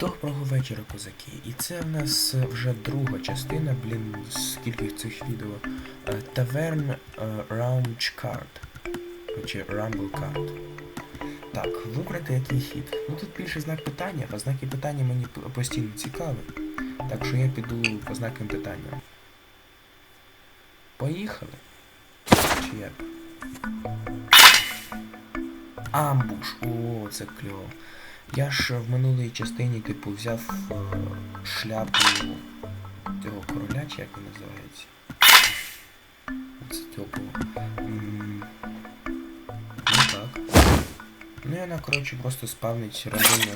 Доброго вечора, козаки. І це в нас вже друга частина, блін, скільки цих відео. Е, Round Card. Чи Rumble Card. Так, вибрати який хід. Ну тут більше знак питання, а знаки питання мені постійно цікаві. Так що я піду по знакам питання. Поїхали. Чи як? Амбуш. О, це кльово. Я ж в минулій частині, типу, взяв е, шляпу цього короля, чи як він називається. Це тьопово. Ну так. Ну і вона, коротше, просто спавнить рандомно.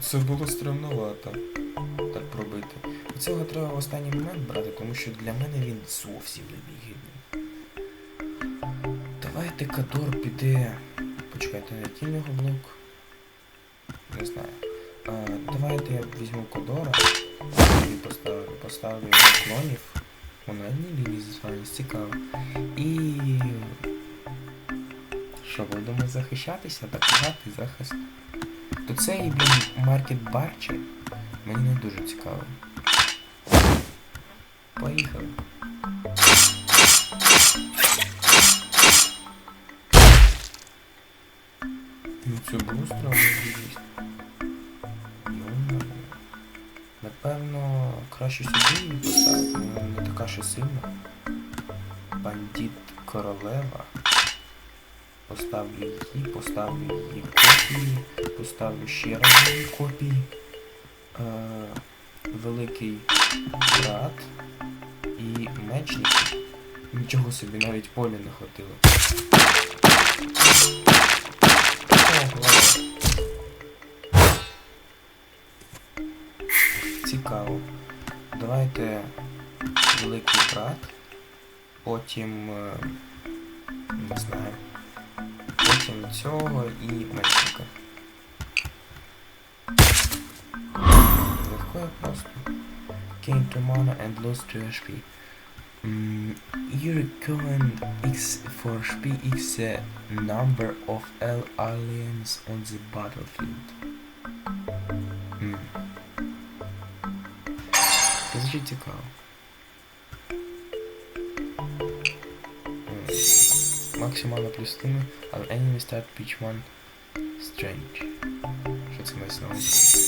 Це було стремновато. Так пробити. Цього треба в останній момент брати, тому що для мене він зовсім не вигідний. Давайте Кадор піде. Почекайте, який в нього блок? Не знаю. А, давайте я візьму Кодора і поставлю, поставлю його клонів. Вона одній лінії звання цікаво. І. Що, будемо захищатися, атакувати захист. То цей блін маркет барче мені не дуже цікаво. Поїхали. Було странно дійсно. Ну, напевно, краще сюди її поставити, вона не така ще сильна. Бандит королева. Поставлю її, поставлю її копії, поставлю ще раз її копії. Е, великий брат і мечник. Нічого собі навіть поля не хватило. Цікаво. Давайте великий брат. Потім. е, Не знаю. Потім цього і мечника. Легко і просто. Gain to mana and lose 2 HP. Mm, your current X for HP is the number of L aliens on the battlefield. Mm. Це звучить цікаво. М. Максимально плюс 1, але enemy start pitch 1 strange. Що це має на увазі?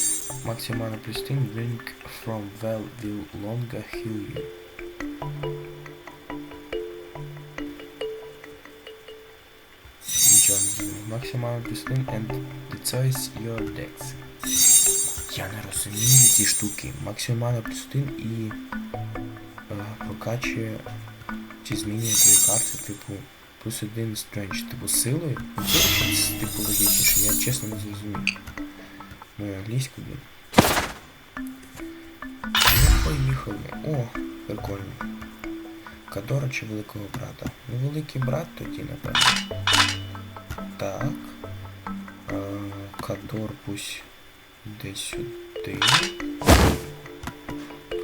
Максимально плюс 1 drink from well will longer heal you. Зрозумів. Максимально плюс 1 and choice your decks. Я не розумію ці штуки. Максимально плюс 1 і е, прокачує чи змінює твої карти, типу, плюс 1 strange, типу силою. Типу логічніше, я чесно не зрозумів. Мою англійську, блін. Ну, поїхали. О, прикольно. Кадора чи великого брата? Ну, великий брат тоді, напевно. Так. Кадор пусть десь сюди.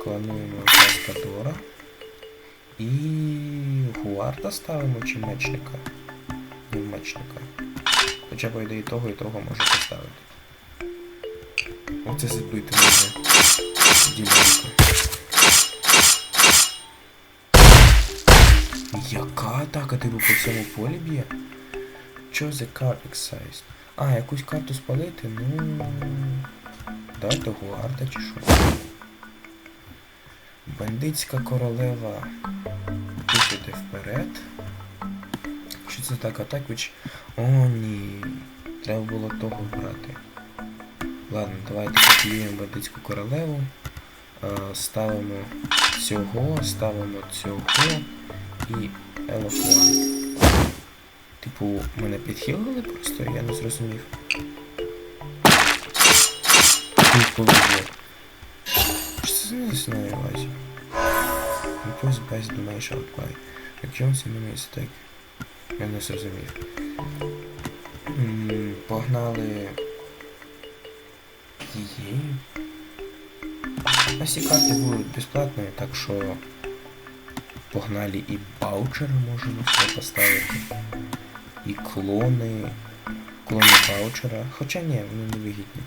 Клануємо Кадора. І Гуарда ставимо чи мечника? Ні, мечника. Хоча б і того, і того можу поставити. Оце забити мене. Ділянку. Яка атака типу по всьому полі б'є? Що за card exercise? А, якусь карту спалити? Ну. Дайте гуарда чи що? Бандитська королева пустити вперед. Що це так атакуч? О, ні. Треба було того брати. Ладно, давайте копіюємо бандитську королеву. Е, ставимо цього, ставимо цього і Елофуан. Типу, мене підхилили просто, я не зрозумів. Тут це не на увазі? Impulse based donation by Actions. Я не зрозумів. Погнали її. А всі карти будуть безплатні, так що погнали і баучери можемо сюди поставити. І клони. Клони Баучера. Хоча ні, вони не вигідні.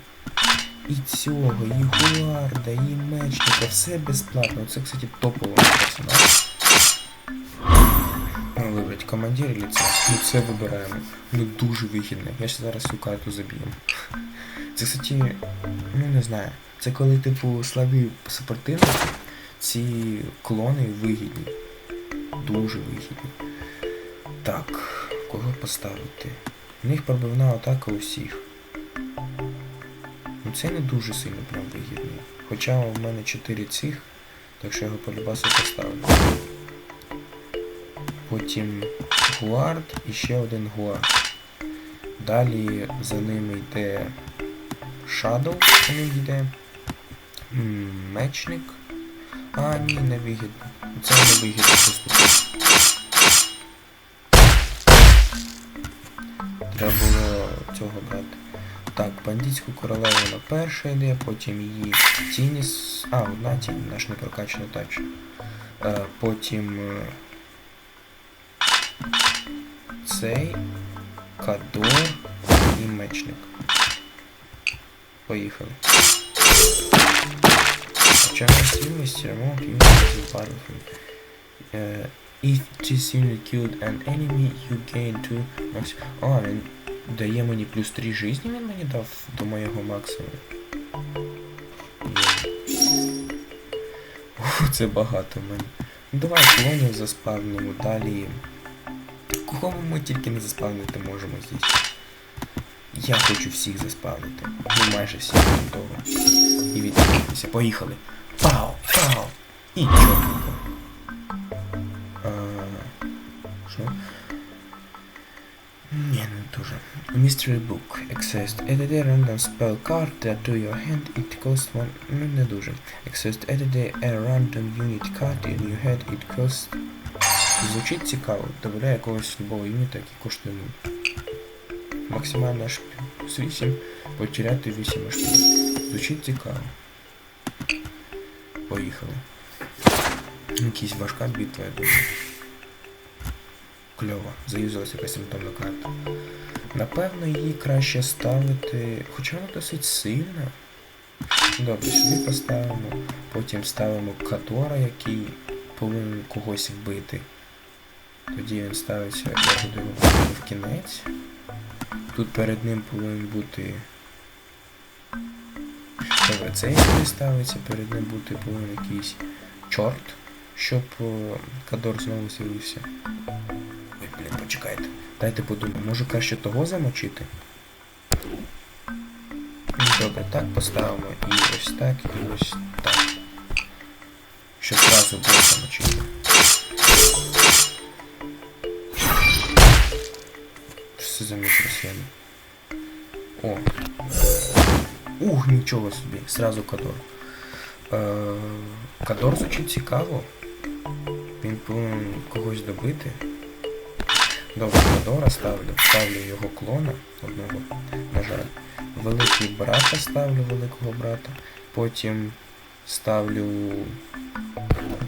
І цього, і Гуарда, і мечника, все безплатно. Це, кстати, топовий персонаж. Вибрать командир і ліцей. Ну це вибираємо. Ну дуже вигідно. Я ще зараз цю карту заб'ю. Це, кстати, ну не знаю. Це коли, типу, слабі супротивники, ці клони вигідні. Дуже вигідні. Так, кого поставити? У них пробивна атака усіх. Ну це не дуже сильно прям вигідно. Хоча в мене 4 цих, так що я його полюбасу поставлю. Потім гуард і ще один гуард. Далі за ними йде Shadow, за ним йде. Мечник. А, ні, не вигідно. Це не вигідно поступити. Треба було цього брати. Так, бандитську королеву на перша йде, потім її Тініс. А, одна тінь, наш не прокачана тач. Е, потім е, цей, Кадор і мечник. Поїхали. Чарівність юності, ремонт юності Battlefield. Uh, if this unit killed an enemy, you gain 2 max... А, він дає мені плюс 3 жизни, він мені дав до моєго максимуму. Це багато в. Ну давай клонів заспавнимо, далі. Кого ми тільки не заспавнити можемо здесь. Я хочу всіх заспавнити. Ну майже всіх готово. І відповідатися. Поїхали. Пау! Пау! І чотенько. Mystery Book. Accessed. A random spell card that to your hand. It costs one... Ну, не дуже. Accessed. Add a random unit card in your head. It costs... Звучить цікаво. Добавляє якогось любого юніта, який коштує 0. Максимально аж плюс 8. Потеряти 8 аж Звучить цікаво. Поїхали. Якась важка битва, я думаю. Кльово. Заюзалася якась симптомна карта. Напевно, її краще ставити. Хоча вона досить сильна. Добре, сюди поставимо. Потім ставимо Катора, який повинен когось вбити. Тоді він ставиться, я буду в кінець. Тут перед ним повинен бути. Добре, цей ставиться, перед ним бути повинен якийсь чорт, щоб Кадор знову з'явився. Блін, почекайте. Дайте подумаю, може краще того замочити? Ну, Добре, так поставимо і ось так, і ось так. Щоб зразу було замочити. Що це за мікросхема? О. Ух, нічого собі, сразу Кадор. Е, Кадор звучить цікаво. Він повинен когось добити. Кадора ставлю. Ставлю його клона одного, на жаль. Великий брата ставлю великого брата. Потім ставлю,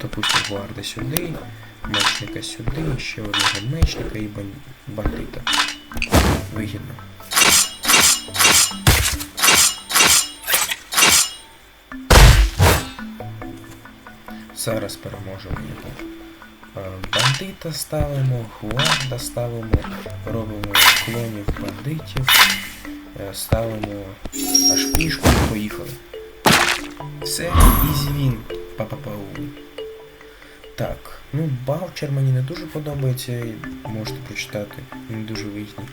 допустим, гварда сюди, мечника сюди, ще одного мечника і бандита. Вигідно. Зараз переможемо його. Е, Бандита ставимо, гуарда ставимо, робимо клонів бандитів, е, ставимо аж пішку і поїхали. Все, ізі він, па-па-пау. Так, ну баучер мені не дуже подобається, можете прочитати, він дуже вигідний.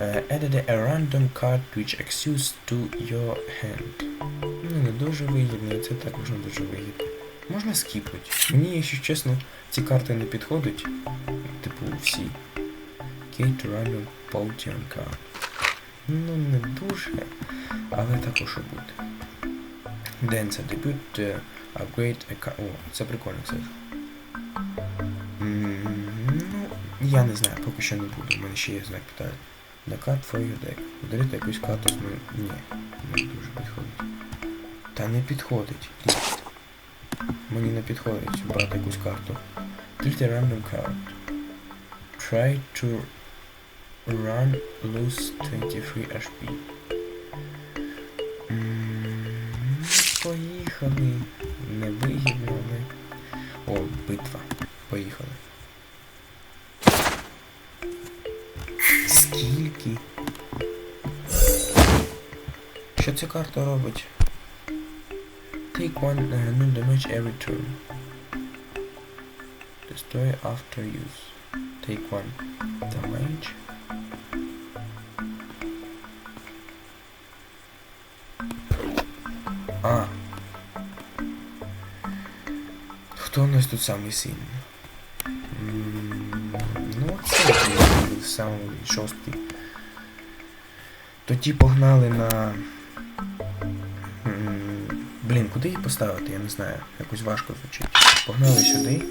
Е, Added a random card which accrues to your hand. Ну, не дуже вигідно, це також не дуже вигідно. Можна скіпнути. Мені, якщо чесно, ці карти не підходять. Типу всі. Kate Random Potion Ну, не дуже, але також буде. Dance Debut uh, Upgrade a. О, це прикольно, кстати. Ну, я не знаю, поки що не буду. У мене ще є знак питання. На card for your deck. Подарити якусь карту з мене. Ні, не дуже підходить. Та не підходить. Мені не підходить брати якусь карту. Click the random card. Try to Run lose 23 HP. Поїхали. Невигідно, але. О, битва. Поїхали. Скільки? Що ця карта робить? Take one uh, null damage every turn. Destroy after use. Take one damage. А. Хто у нас тут самий сильний? М, Ну, це був самий жорсткий. Тоді погнали на. Блін, куди їх поставити, я не знаю. Якось важко звучить. Погнали сюди.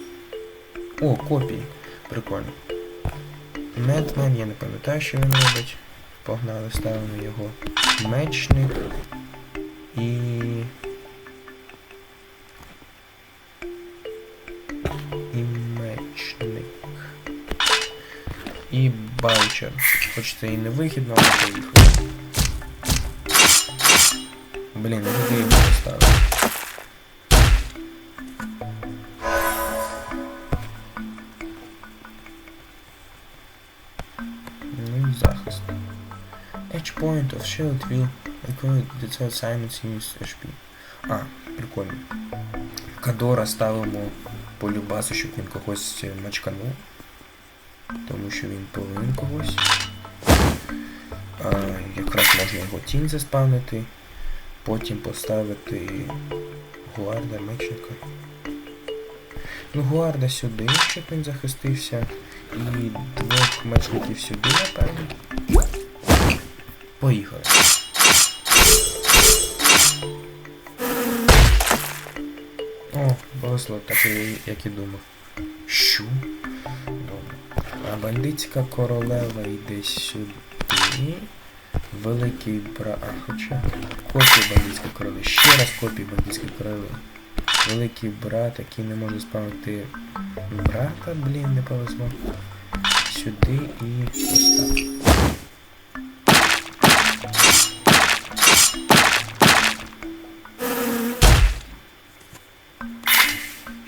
О, копії. Прикольно. Медмен, я не пам'ятаю, що він робить. Погнали, ставимо його. Мечник. І. І мечник. І баучер. Хоч це і не вигідно, але поїхали. Ну куди його поставити? Ну і захист. Edge point of shield will record the third simultaneous HP. А, прикольно. Кадора ставимо по любасу, щоб він когось е, мачканув. Тому що він повинен когось. А, якраз можна його тінь заспавнити. Потім поставити гуарда мечника. Ну, гуарда сюди, щоб він захистився. І двох мечників сюди, напевно. Поїхали. О, повезло, так і, як і думав. Що? Добре. А бандитська королева йде сюди. Великий бра... А, хоча. Копія бандитської королеви. Ще раз копія бандитської королеви. Великий брат, який не може спавнити брата, блін, не повезло. Сюди і ось так.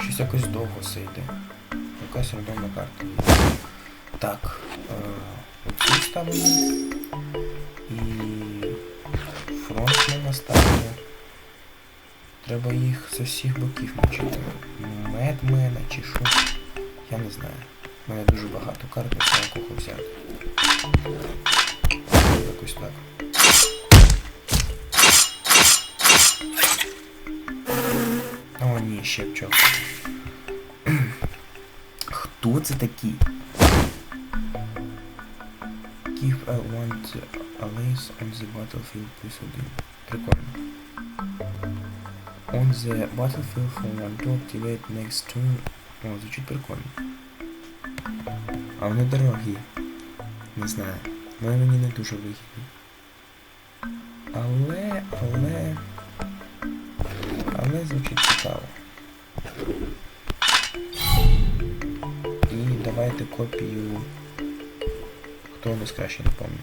Щось якось довго все йде. Якась рандомна карта. Так, е, оцю ставимо. І фронт ми наставимо. Треба їх з усіх боків мочити. Медмена чи що. Я не знаю. У мене дуже багато карт, не знаю кого взяти. Якось так. О, ні, ще пчол. Хто це такі? Give a to allies on the battlefield plus один. Прикольно. On the battlefield for one to activate next turn. О, звучить прикольно. А вони дорогі. Не знаю. Вони мені не дуже вигідні. Але, але... Але звучить цікаво. І давайте копію. Хто нас краще не пам'ятаю.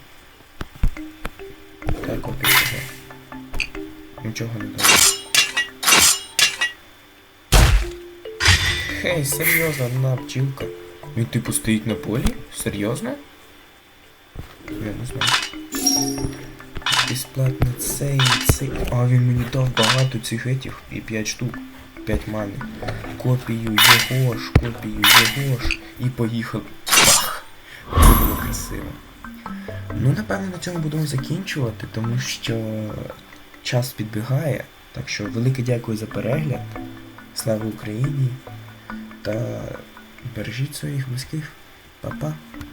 Так, копію того. Нічого не дає. Хей, серйозно, одна пчілка. Він типу стоїть на полі? Серйозно? Я не знаю. Безплатно цей, цей. А він мені дав багато цих етів і 5 штук. 5 мани. Копію його ж, копію його ж. І поїхав. Це. Ну, напевно, на цьому будемо закінчувати, тому що час підбігає. Так що велике дякую за перегляд. Слава Україні! Та бережіть своїх близьких. Па-па!